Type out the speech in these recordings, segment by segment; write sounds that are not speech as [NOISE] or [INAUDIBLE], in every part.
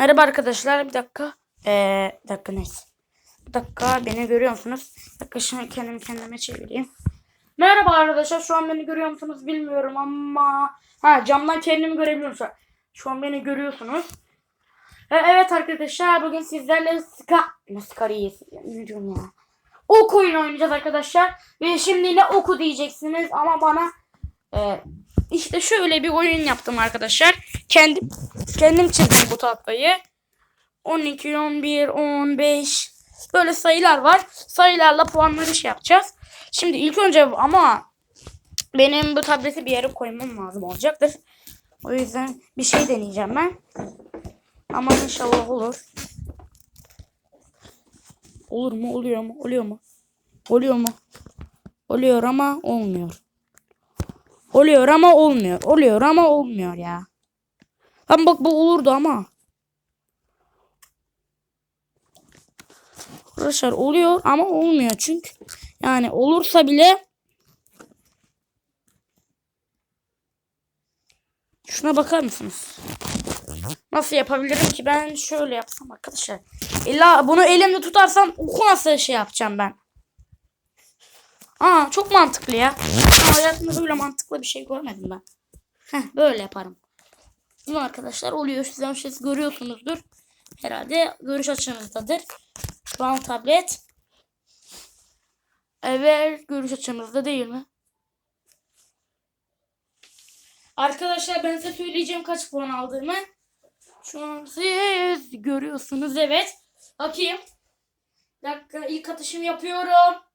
Merhaba arkadaşlar. Bir dakika. Ee, bir dakika neyse. Bir dakika beni görüyor musunuz? Bir dakika şimdi kendimi kendime çevireyim. Merhaba arkadaşlar. Şu an beni görüyor musunuz bilmiyorum ama ha camdan kendimi görebiliyorum şu an. Şu an beni görüyorsunuz. E, evet arkadaşlar bugün sizlerle Ska ne Skariyiz ne diyorum ya. Ok oyunu oynayacağız arkadaşlar. Ve şimdi ne oku diyeceksiniz ama bana e, işte şöyle bir oyun yaptım arkadaşlar. Kendim kendim çizdim bu tahtayı. 12, 11, 15 böyle sayılar var. Sayılarla puanları şey yapacağız. Şimdi ilk önce ama benim bu tableti bir yere koymam lazım olacaktır. O yüzden bir şey deneyeceğim ben. Ama inşallah olur. Olur mu? Oluyor mu? Oluyor mu? Oluyor mu? Oluyor ama olmuyor. Oluyor ama olmuyor. Oluyor ama olmuyor ya. Ama bak bu olurdu ama. Arkadaşlar oluyor ama olmuyor çünkü yani olursa bile şuna bakar mısınız? Nasıl yapabilirim ki ben şöyle yapsam arkadaşlar. İlla bunu elimde tutarsam oku nasıl şey yapacağım ben? Aa çok mantıklı ya. Ama hayatımda böyle mantıklı bir şey görmedim ben. Heh, böyle yaparım. Değil mi arkadaşlar? Oluyor. Siz, siz görüyorsunuzdur. Herhalde görüş açınızdadır. Şu an tablet. Evet görüş açımızda değil mi? Arkadaşlar ben size söyleyeceğim kaç puan aldığımı. Şu an siz görüyorsunuz evet. Bakayım. Dakika ilk atışımı yapıyorum.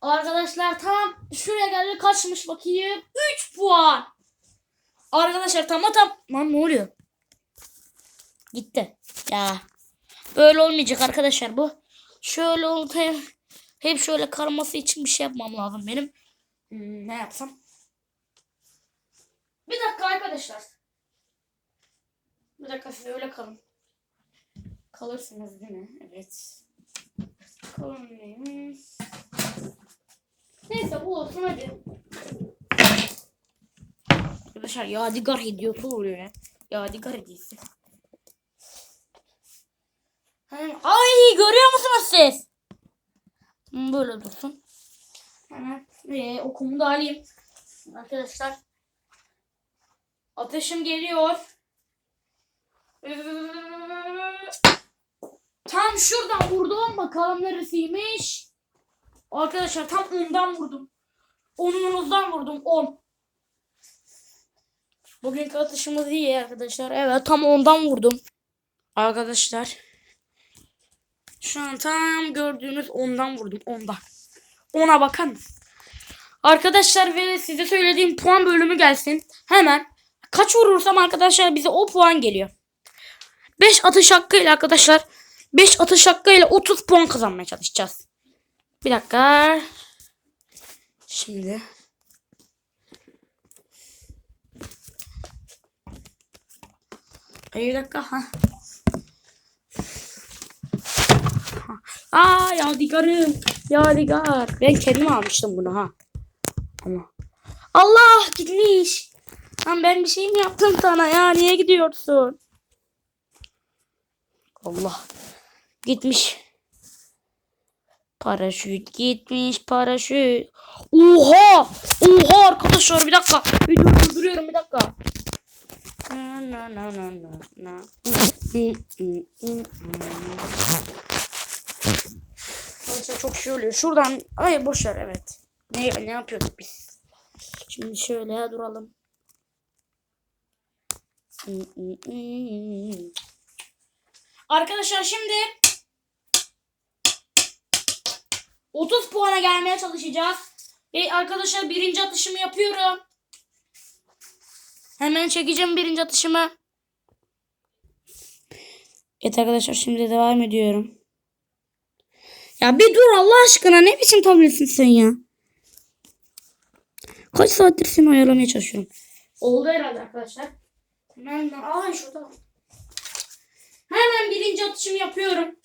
Arkadaşlar tam şuraya geldi kaçmış bakayım. 3 puan. Arkadaşlar tam tam. Lan ne oluyor? Gitti. Ya. Böyle olmayacak arkadaşlar bu. Şöyle. Hep, hep şöyle karması için bir şey yapmam lazım benim. Hmm, ne yapsam? Bir dakika arkadaşlar. Bir dakika siz öyle kalın. Kalırsınız değil mi? Evet. Kalın. Neyse bu olsun hadi. Arkadaşlar yadigar hediyesi oluyor ya. Yadigar hediyesi. Ay görüyor musunuz siz? Böyle dursun. Hemen ee, okumu da alayım. Arkadaşlar. Ateşim geliyor. Tam şuradan vurdum. Bakalım neresiymiş. Arkadaşlar tam ondan vurdum. Onunuzdan vurdum. 10. Bugünkü atışımız iyi arkadaşlar. Evet tam ondan vurdum. Arkadaşlar. Şu an tam gördüğünüz ondan vurdum. Ondan. Ona bakın. Arkadaşlar ve size söylediğim puan bölümü gelsin. Hemen kaç vurursam arkadaşlar bize o puan geliyor. 5 atış hakkıyla arkadaşlar 5 atış hakkıyla 30 puan kazanmaya çalışacağız. Bir dakika. Şimdi. Ay bir dakika. Ha. Aa yadigarım. Yadigar. Ben kendim almıştım bunu ha. Ama. Allah gitmiş. Lan ben bir şey mi yaptım sana ya? Niye gidiyorsun? Allah. Gitmiş. Paraşüt gitmiş paraşüt. Oha! Oha arkadaşlar bir dakika. Dur durduruyorum bir dakika. Na na na na na. Arkadaşlar çok şey oluyor. Şuradan ay boş ver evet. Ne ne yapıyorduk biz? Şimdi şöyle duralım. Arkadaşlar şimdi 30 puana gelmeye çalışacağız. Ve arkadaşlar birinci atışımı yapıyorum. Hemen çekeceğim birinci atışımı. Evet arkadaşlar şimdi devam ediyorum. Ya bir dur Allah aşkına ne biçim tabletsin sen ya. Kaç saattir seni ayarlamaya çalışıyorum. Oldu herhalde arkadaşlar. Hemen ay şurada. Hemen birinci atışımı yapıyorum.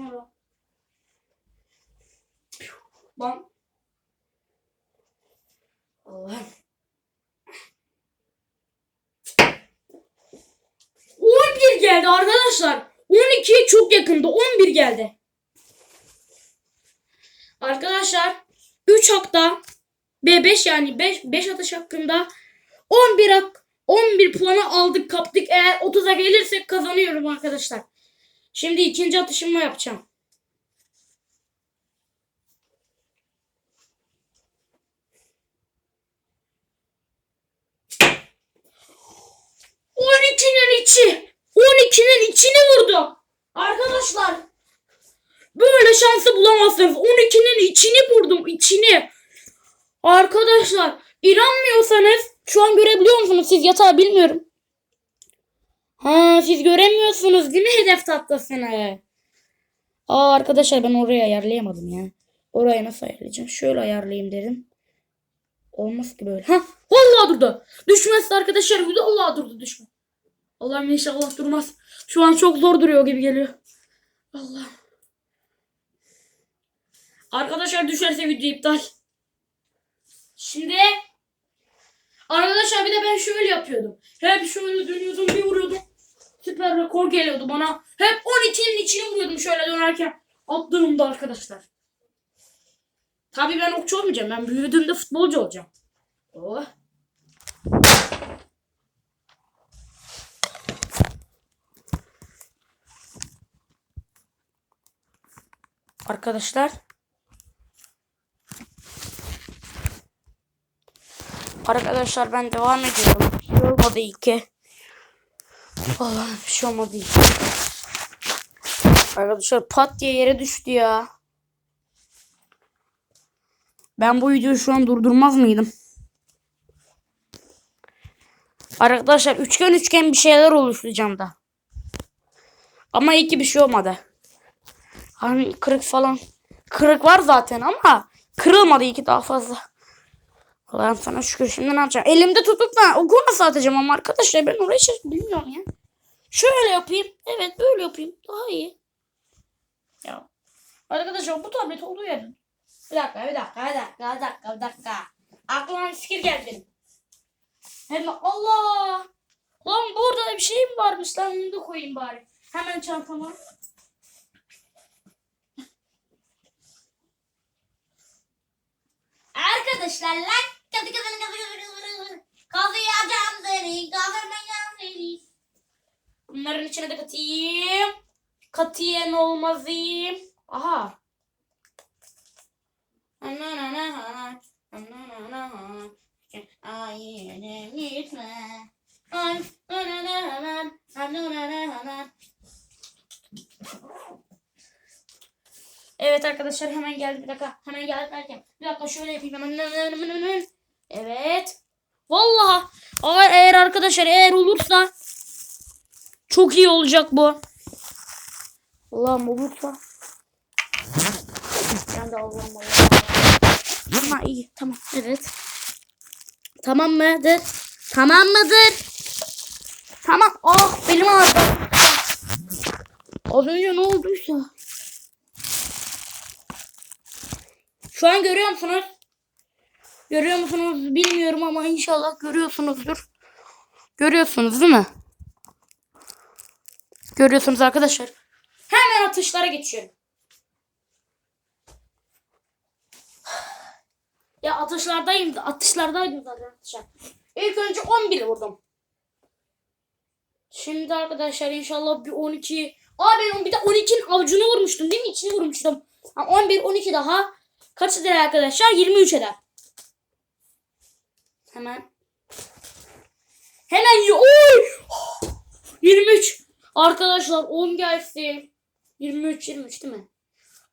Ne o? Bam. Allah. bir geldi arkadaşlar. 12 çok yakında. 11 geldi. Arkadaşlar 3 hakta B5 yani 5 5 atış hakkında 11 hak 11 puanı aldık kaptık. Eğer 30'a gelirsek kazanıyorum arkadaşlar. Şimdi ikinci atışımı yapacağım. On ikinin içi. 12'nin içini vurdum. Arkadaşlar. Böyle şansı bulamazsınız. 12'nin içini vurdum. içini. Arkadaşlar inanmıyorsanız şu an görebiliyor musunuz? Siz yatağı bilmiyorum. Ha siz göremiyorsunuz değil mi hedef tahtasını? Aa arkadaşlar ben orayı ayarlayamadım ya. Orayı nasıl ayarlayacağım? Şöyle ayarlayayım dedim. Olmaz ki böyle. Ha vallahi durdu. Düşmez arkadaşlar. Vallahi durdu düşme. Allah'ım inşallah durmaz. Şu an çok zor duruyor gibi geliyor. Allah. Arkadaşlar düşerse video iptal. Şimdi arkadaşlar bir de ben şöyle yapıyordum. Hep şöyle dönüyordum bir vuruyordum. Süper rekor geliyordu bana. Hep 12'nin içine vuruyordum şöyle dönerken. Attığımda arkadaşlar. Tabii ben okçu olmayacağım. Ben büyüdüğümde futbolcu olacağım. Oh. Arkadaşlar. Arkadaşlar ben devam ediyorum. Olmadı iyi Vallahi bir şey olmadı. Arkadaşlar pat diye yere düştü ya. Ben bu videoyu şu an durdurmaz mıydım? Arkadaşlar üçgen üçgen bir şeyler oluşturacağım da. Ama iyi ki bir şey olmadı. Hani kırık falan. Kırık var zaten ama kırılmadı iyi ki daha fazla. Allah'ım sana şükür şimdi ne yapacağım? Elimde tutup da oku nasıl atacağım ama arkadaşlar ben orayı hiç bilmiyorum ya. Şöyle yapayım. Evet böyle yapayım. Daha iyi. Ya. Arkadaşlar bu tablet olduğu yer. Bir dakika bir dakika bir dakika bir dakika bir dakika. Aklıma bir fikir geldi. Hemen Allah. Lan burada bir şey mi varmış lan bunu da koyayım bari. Hemen çantama. Arkadaşlar lan kazı kazı kazı kazı kazı kazıyacağım seni kazımayacağım seni. Bunların içine de katayım. Katiyen olmazayım. Aha. Ay yine gitme. Ay. Evet arkadaşlar hemen geldi bir dakika. Hemen geldi derken. Bir dakika şöyle yapayım. Evet. Vallahi eğer arkadaşlar eğer olursa çok iyi olacak bu. Allah'ım olursa. Ben de Allah'ım Allah'ım. Ama iyi tamam evet. Tamam mıdır? Tamam mıdır? Tamam. Ah benim ağrıdı. Az önce ne olduysa. Şu an görüyor musunuz? Görüyor musunuz bilmiyorum ama inşallah görüyorsunuzdur. Görüyorsunuz değil mi? Görüyorsunuz arkadaşlar. Hemen atışlara geçiyorum. Ya atışlardayım. Atışlardaydım zaten atışlar. İlk önce 11 vurdum. Şimdi arkadaşlar inşallah bir 12. Aa ben bir de 12'nin avucunu vurmuştum değil mi? İçini vurmuştum. Ha, 11, 12 daha. Kaç eder arkadaşlar? 23 eder. Hemen. Hemen. Oy! [GASPS] 23. Arkadaşlar 10 gelsin. 23, 23 değil mi?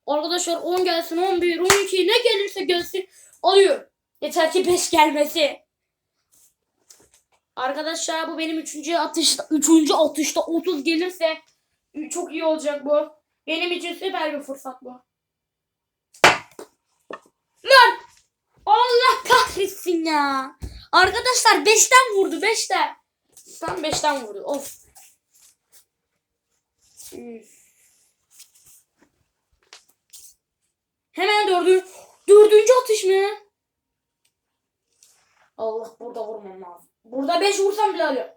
Arkadaşlar 10 gelsin, 11, 12 ne gelirse gelsin alıyor. Yeter ki 5 gelmesi. Arkadaşlar bu benim 3. atışta 3. atışta 30 gelirse çok iyi olacak bu. Benim için süper bir fırsat bu. Lan! Allah kahretsin ya. Arkadaşlar 5'ten vurdu 5'ten. Tam 5'ten vurdu. Of. Hemen dördü, dördüncü atış mı? Allah burada vurmam lazım. Burada 5 vursam bile alıyor.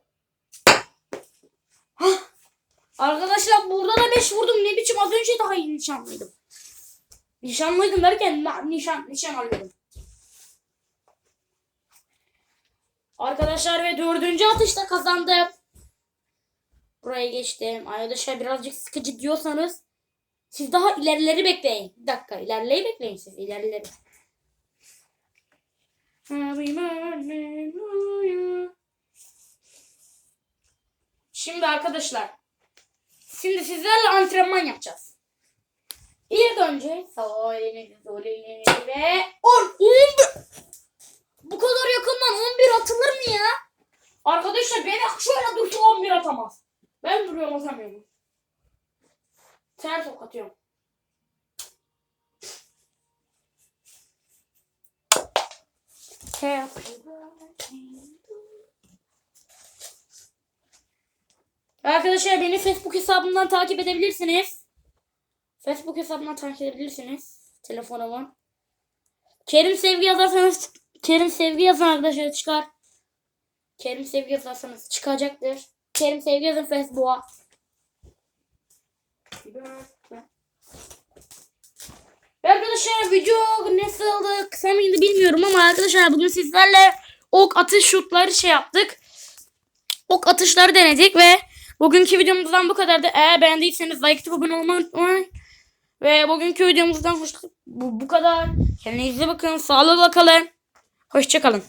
Arkadaşlar burada da 5 vurdum. Ne biçim az önce daha iyi nişanlıydım. Nişanlıydım derken nişan nişan alıyorum. Arkadaşlar ve dördüncü atışta kazandım. Buraya geçtim. Arkadaşlar birazcık sıkıcı diyorsanız siz daha ilerileri bekleyin. Bir dakika ilerleyi bekleyin siz ilerleri. Şimdi arkadaşlar Şimdi sizlerle antrenman yapacağız. İlk önce sağ elinizi sol elinizi ve 10 11 Bu kadar yakından 11 atılır mı ya? Arkadaşlar beni şöyle dursa 11 atamaz. Ben duruyorum atamıyorum. Ters ok atıyorum. Arkadaşlar beni Facebook hesabımdan takip edebilirsiniz. Facebook hesabımdan takip edebilirsiniz. Telefonumu. Kerim Sevgi yazarsanız Kerim Sevgi yazın arkadaşlar çıkar. Kerim Sevgi yazarsanız çıkacaktır. Kerim Sevgi yazın Facebook'a. Arkadaşlar video nasıldı kısa mıydı bilmiyorum ama arkadaşlar bugün sizlerle ok atış şutları şey yaptık. Ok atışları denedik ve bugünkü videomuzdan bu kadardı. Eğer beğendiyseniz like atıp abone olmayı unutmayın. Ve bugünkü videomuzdan hoş, bu, bu kadar. Kendinize bakın. Sağlıkla kalın. Hoşçakalın.